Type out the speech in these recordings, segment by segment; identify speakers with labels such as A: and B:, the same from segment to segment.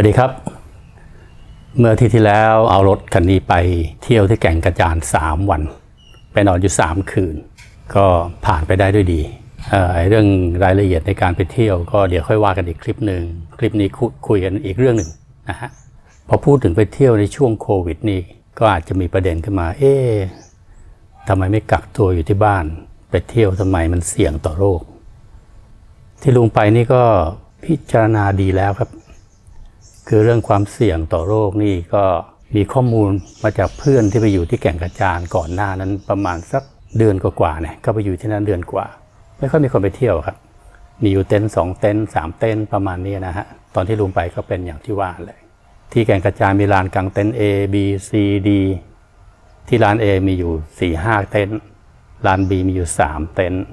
A: วัสดีครับ เมื่ออาที่ที่แล้วเอารถคันนี้ไปเที่ยวที่แก่งกระจาน 3 วัน ไปนอนอยู่ 3 คืน ก็ผ่านไปได้ด้วยดีเเรื่องรายละเอียดในการไปเที่ยว ก็เดี๋ยวค่อยว่ากันอีกคลิปหนึ่งคลิปนี้คุคุยกันอีกเรื่องหนึ่งนะฮะพอพูดถึงไปเที่ยวในช่วงโควิดนี่ก็อาจจะมีประเด็นขึ้นมา เอ๊ะทำไมไม่กักตัวอยู่ที่บ้าน ไปเที่ยวทำไมมันเสี่ยงต่อโรค ที่ลุงไปนี่ก็พิจารณาดีแล้วครับ คือเรื่องความเสี่ยงต่อโรคนี่ก็มีข้อมูลมาจากเพื่อนที่ไปอยู่ที่แก่งกระจานก่อนหน้านั้นประมาณสักเดือนกว่าๆเนี่ยก็ไปอยู่ที่นั่นเดือนกว่า ไม่ค่อยมีคนไปเที่ยวครับ มีอยู่เต็นท์สองเต็นท์สามเต็นท์ประมาณนี้นะฮะตอนที่ลุงไปก็เป็นอย่างที่ว่าเลย ที่แก่งกระจานมีลานกลางเต็นท์ A B C D ที่ลาน A มีอยู่4ี่ห้าเต็นท์ลาน B มีอยู่ 3 เต็นท์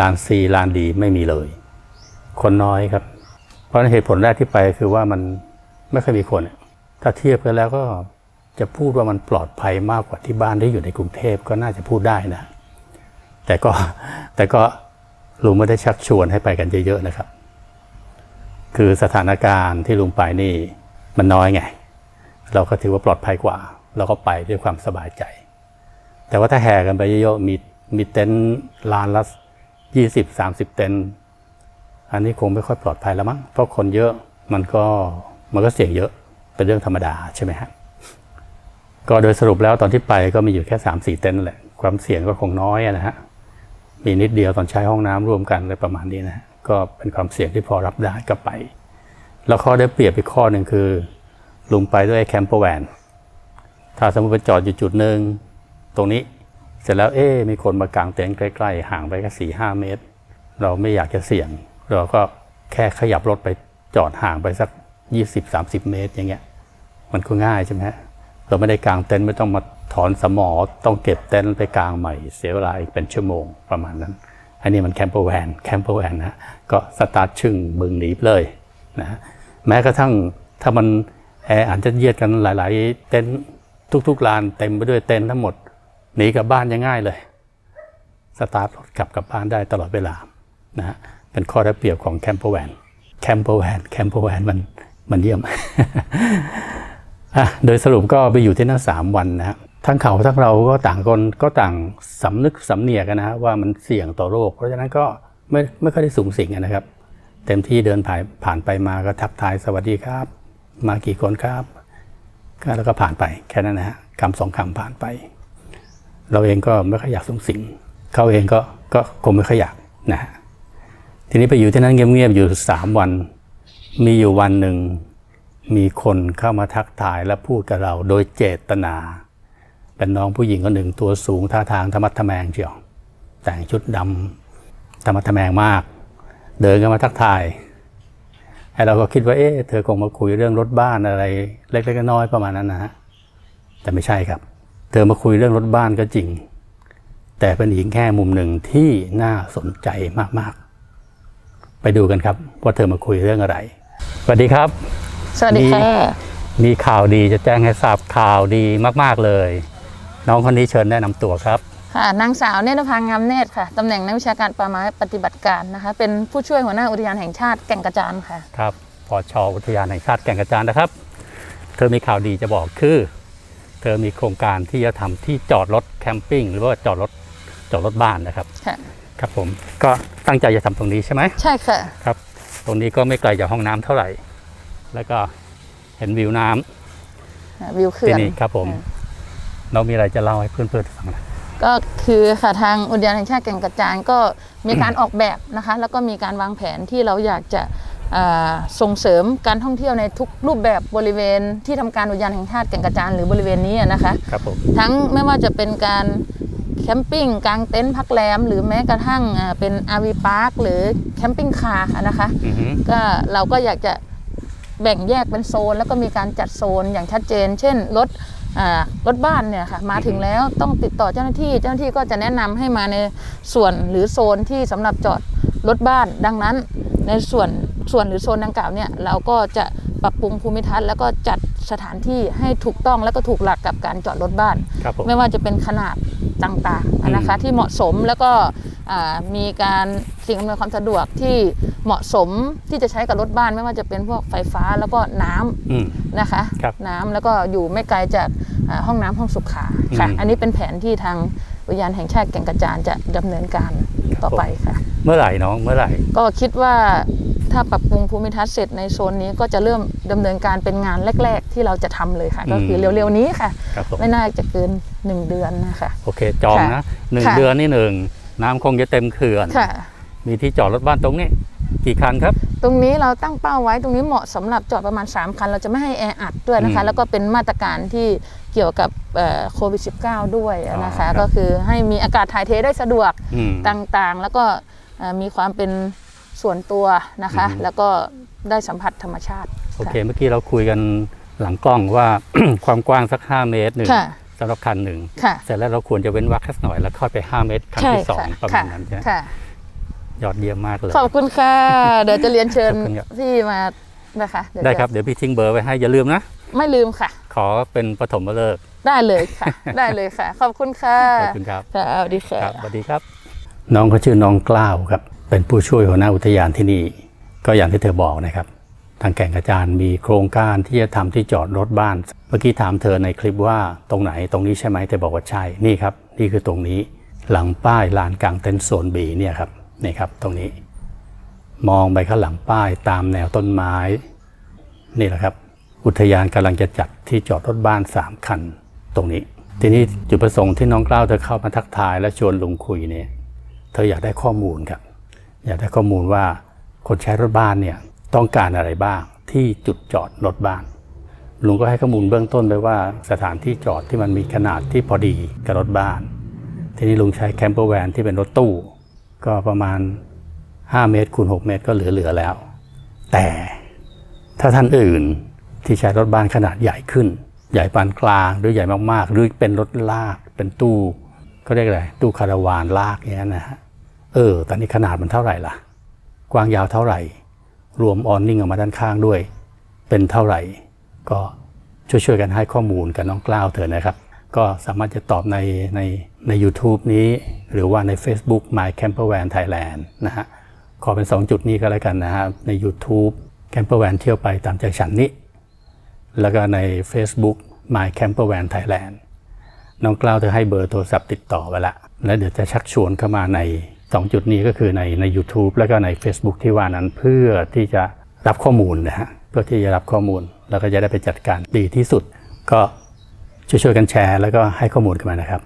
A: ลาน C ลาน D ไม่มีเลย คนน้อยครับ เพราะนั้นเหตุผลแรกที่ไปคือว่ามัน ไม่ค่อยมีคน ถ้าเทียบกันแล้วก็จะพูดว่ามันปลอดภัยมากกว่าที่บ้านที่อยู่ในกรุงเทพก็น่าจะพูดได้นะ แต่ก็แต่ก็ลุงไม่ได้ชักชวนให้ไปกันเยอะๆนะครับ คือสถานการณ์ที่ลุงไปนี่มันน้อยไง เราก็ถือว่าปลอดภัยกว่า เราก็ไปด้วยความสบายใจ แต่ว่าถ้าแห่กันไปเยอะๆมีมีเต็นท์ลานละยี่สิบสามสิบเต็นท์อันนี้คงไม่ค่อยปลอดภัยแล้วมั้งเพราะคนเยอะมันก็ มันก็เสี่ยงเยอะเป็นเรื่องธรรมดาใช่ไหมฮะก็โดยสรุปแล้วตอนที่ไปก็มีอยู่แค่สามสี่เต็นท์นั่นแหละความเสี่ยงก็คงน้อยนะฮะมีนิดเดียวตอนใช้ห้องน้ำร่วมกันอะไรประมาณนี้นะก็เป็นความเสี่ยงที่พอรับได้ก็ไป แล้วข้อได้เปรียบอีกข้อหนึ่งคือ ลุงไปด้วยแคมเปอร์แวนถ้าสมมติไปจอดอยู่จุดหนึ่งตรงนี้เสร็จแล้วเอ๊มีคนมากางเต็นท์ใกล้ ๆ ห่างไปแค่สี่ห้าเมตร เราไม่อยากจะเสี่ยง เราก็แค่ขยับรถไปจอดห่างไปสัก 20-30เมตรอย่างเงี้ย มันก็ง่ายใช่ไหมฮะเราไม่ได้กางเต็นท์ไม่ต้องมาถอนสมอต้องเก็บเต็นท์ไปกางใหม่ เสียเวลาอีกเป็นชั่วโมงประมาณนั้น อันนี้มันแคมเปอร์แวนแคมเปอร์แวนนะก็สตาร์ทชึ่งบึงหนีไปเลยนะแม้กระทั่งถ้ามันแอร์อาจจะเยียดกันหลาย ๆ เต็นท์ทุก ๆ ลานเต็มไปด้วยเต็นท์ทั้งหมดหนีกลับบ้านยังง่ายเลย สตาร์ทรถกลับกลับบ้านได้ตลอดเวลานะฮะเป็นข้อได้เปรียบของแคมเปอร์แวนแคมเปอร์แวนแคมเปอร์แวนมัน มันเยี่ยมอะโดยสรุปก็ไปอยู่ที่นั่นสามวันนะฮะทั้งเขาทั้งเราก็ต่างคนก็ต่างสำนึกสำเนียกันนะฮะว่ามันเสี่ยงต่อโรค เพราะฉะนั้นก็ไม่ไม่ค่อยได้สูงสิงกันนะครับ เต็มที่เดินผ่านผ่านไปมาก็ทักทายสวัสดีครับ มากี่คนครับก็แล้วก็ผ่านไปแค่นั้นนะฮะคำสองคำผ่านไป เราเองก็ไม่ค่อยอยากสูงสิงเขาเองก็ก็คงไม่ค่อยอยากนะฮะทีนี้ไปอยู่ที่นั่นเงียบๆอยู่สามวัน มีอยู่วันหนึ่ง มีคนเข้ามาทักทายและพูดกับเราโดยเจตนา เป็นน้องผู้หญิงคนหนึ่งตัวสูงท่าทางธรรมัดทะแมงเชียว แต่งชุดดำธรรมัดทะแมงมาก เดินกันมาทักทายไอ้เราก็คิดว่าเอ๊ะเธอคงมาคุยเรื่องรถบ้านอะไร เล็กๆน้อยๆประมาณนั้นนะฮะแต่ไม่ใช่ครับ เธอมาคุยเรื่องรถบ้านก็จริง แต่เป็นอีกแค่มุมหนึ่งที่น่าสนใจมากๆ ไปดูกันครับว่าเธอมาคุยเรื่องอะไร วัสดีครับ
B: สวัสดีค่ะ
A: มีข่าวดีจะแจ้งให้ทราบข่าวดีมาก ๆ เลย น้องคนนี้เชิญแนะนำตัวครับ
B: ค่ะนางสาวเนตรพังงามเนตรค่ะตำแหน่งนักวิชาการป่าไม้ปฏิบัติการนะคะ เป็นผู้ช่วยหัวหน้าอุทยานแห่งชาติแก่งกระจานค่ะ
A: ครับพอชอุทยานแห่งชาติแก่งกระจานนะครับ เธอมีข่าวดีจะบอกคือ เธอมีโครงการที่จะทำที่จอดรถแคมปิ้งหรือว่าจอดรถจอดรถบ้านนะครับ
B: ค่ะ
A: ครับผมก็ตั้งใจจะทำตรงนี้ใช่ไหม
B: ใช่ค่ะ
A: ครับ ตรงนี้ก็ไม่ไกลจากห้องน้ำเท่าไหร่ แล้วก็เห็นวิวน้ำ
B: วิวเขื่
A: ที่
B: อน
A: นี่ครับผม เรามีอะไรจะเล่าให้เพื่อนๆฟังนะ
B: ก็คือค่ะทางอุทยานแห่งชาติแก่งกระจานก็มีการออกแบบนะคะ แล้วก็มีการวางแผนที่เราอยากจะอ่าส่งเสริมการท่องเที่ยวในทุกรูปแบบบริเวณที่ทำการอุทยานแห่งชาติแก่งกระจานหรือบริเวณนี้นะคะ
A: ครับผม
B: ทั้งไม่ว่าจะเป็นการ แคมปิ้งกางเต็นท์พักแรม หรือแม้กระทั่งอ่าเป็น RV Park หรือแคมปิ้งคาร์นะคะ
A: อือฮึ
B: ก็เราก็อยากจะแบ่งแยกเป็นโซน แล้วก็มีการจัดโซนอย่างชัดเจน เช่นรถอ่ารถบ้านเนี่ยค่ะมาถึงแล้วต้องติดต่อเจ้าหน้าที่ เจ้าหน้าที่ก็จะแนะนำให้มาในส่วนหรือโซนที่สำหรับจอดรถบ้าน ดังนั้น ในส่วนส่วนหรือโซนดังกล่าวเนี่ยเราก็จะปรับปรุงภูมิทัศน์แล้วก็จัด สถานที่ให้ถูกต้องแล้วก็ถูกหลักกับการจอดรถบ้าน
A: ครับผม
B: ไม่ว่าจะเป็นขนาดต่างๆนะคะที่เหมาะสมแล้วก็อ่ามีการสิ่งอำนวยความสะดวกที่เหมาะสมที่จะใช้กับรถบ้าน ไม่ว่าจะเป็นพวกไฟฟ้าแล้วก็น้ำ
A: อืม
B: นะคะ
A: ครับ
B: น้ำแล้วก็อยู่ไม่ไกลจากอ่าห้องน้ำห้องสุขาค่ะ
A: อืม
B: อันนี้เป็นแผนที่ทางอุทยานแห่งชาติแก่งกระจานจะดำเนินการต่อไปค่ะ
A: เมื่อไหร่น้องเมื่อไหร่
B: ก็คิดว่า ถ้าปรับปรุงภูมิทัศน์เสร็จในโซนนี้ก็จะเริ่มดำเนินการเป็นงานแรก ๆ ที่เราจะทำเลยค่ะ
A: อืม
B: ก็คือเร็วๆนี้ค่ะ
A: ครับผม
B: ไม่น่าจะเกิน 1 เดือนนะคะ
A: โอเคจอง
B: ค่ะ
A: นะหนึ่ง
B: ค่ะ
A: เดือนนี่หนึ่งน้ำคงจะเต็มเขื่อน
B: ค่ะ
A: มีที่จอดรถบ้านตรงนี้กี่คันครับ
B: ตรงนี้เราตั้งเป้าไว้ตรงนี้เหมาะสำหรับจอดประมาณ 3 คัน เราจะไม่ให้แออัดด้วยนะคะ
A: อืม
B: แล้วก็เป็นมาตรการที่เกี่ยวกับโควิด -19 ด้วยนะคะ
A: อ๋อครับ
B: ก็คือให้มีอากาศถ่ายเทได้สะดวก
A: อืม
B: ต่างๆ แล้วก็เอ่อมีความเป็น ส่วนตัวนะคะ
A: อืม
B: แล้วก็ได้สัมผัสธรรมชาติ
A: โอเค เมื่อกี้เราคุยกันหลังกล้องว่า ความกว้างสัก 5 เมตรหนึ่ง
B: ค่ะ
A: สำหรับคันหนึ่ง
B: ค่ะ
A: เสร็จแล้วเราควรจะเว้นวรรคสักหน่อยแล้วค่อยไป 5 เมตรคัน
B: ใช่
A: ที่สอง
B: ค่ะ
A: ประมา
B: ค่ะ
A: ณนั้นใช่ไหม
B: ค่ะ
A: ยอดเยี่ยมมากเลย
B: ขอบคุณค่ะ เดี๋ยวจะเรียนเชิญ
A: ขอบคุณครับ
B: พี่มานะคะเยว
A: ได้
B: จะ
A: ครับเดี๋ยวพี่ทิ้งเบอร์ไว้ให้อย่าลืมนะ
B: ไม่ลืมค่ะ
A: ขอเป็นปฐมฤกษ์
B: ได้เลยค่ะ ได้เลยค่ะ ขอบคุณค่ะ
A: ขอบคุณครับ
B: ค่ะสวัสดีค่ะ
A: ครับสวัสดีครับ น้องเขาชื่อน้องกล้าวครับ เป็นผู้ช่วยหัวหน้าอุทยานที่นี่ ก็อย่างที่เธอบอกนะครับ ทางแก่งกระจานมีโครงการที่จะทำที่จอดรถบ้าน เมื่อกี้ถามเธอในคลิปว่าตรงไหนตรงนี้ใช่ไหมเธอบอกว่าใช่นี่ครับ นี่คือตรงนี้หลังป้ายลานกลางเต็นท์โซนบีเนี่ยครับนี่ครับ ตรงนี้ มองไปข้างหลังป้ายตามแนวต้นไม้ นี่แหละครับ อุทยานกำลังจะจัดที่จอดรถบ้าน 3 คัน ตรงนี้ ทีนี้จุดประสงค์ที่น้องกล้าวเธอเข้ามาทักทายและชวนลุงคุยเนี่ยเธออยากได้ข้อมูลครับ อยากได้ข้อมูลว่าคนใช้รถบ้านเนี่ยต้องการอะไรบ้างที่จุดจอดรถบ้านลุงก็ให้ข้อมูลเบื้องต้นไปว่าสถานที่จอดที่มันมีขนาดที่พอดีกับรถบ้าน ทีนี้ลุงใช้แคมเปอร์แวนที่เป็นรถตู้ ก็ประมาณ 5 เมตรคูณ6เมตรก็เหลือๆแล้ว แต่ถ้าท่านอื่นที่ใช้รถบ้านขนาดใหญ่ขึ้น ใหญ่ปานกลางหรือใหญ่มากๆ หรือเป็นรถลากเป็นตู้ก็เรียกอะไรตู้คาราวานลากอย่างนั้นะฮะ เออตอนนี้ขนาดมันเท่าไหร่ล่ะ กว้างยาวเท่าไหร่ รวมออนนิ่งออกมาด้านข้างด้วย เป็นเท่าไหร่ ก็ช่วยๆกันให้ข้อมูลกับน้องกล้าวเถอะนะครับ ก็สามารถจะตอบในในใน u t u b e นี้ หรือว่าใน Facebook My Camper Van Thailand นะฮะ ขอเป็น 2 จุดนี้ก็แล้วกันนะฮะ ใน YouTube Camper Van เที่ยวไปตามใจฉันนี้ แล้วก็ใน Facebook My Camper Van Thailand น้องกล้าวเธอให้เบอร์โทรศัพท์ติดต่อไว้ละ แล้วเดี๋ยวจะชักชวนเข้ามาใน 2 จุดนี้ก็คือในใน u t u b e แล้วก็ใน Facebook ที่ว่านั้นเพื่อที่จะรับข้อมูลนะฮะเพื่อที่จะรับข้อมูลแล้วก็จะได้ไปจัดการดีที่สุด ก็ช่วยๆกันแชร์ แล้วก็ให้ข้อมูลกันมานะครับ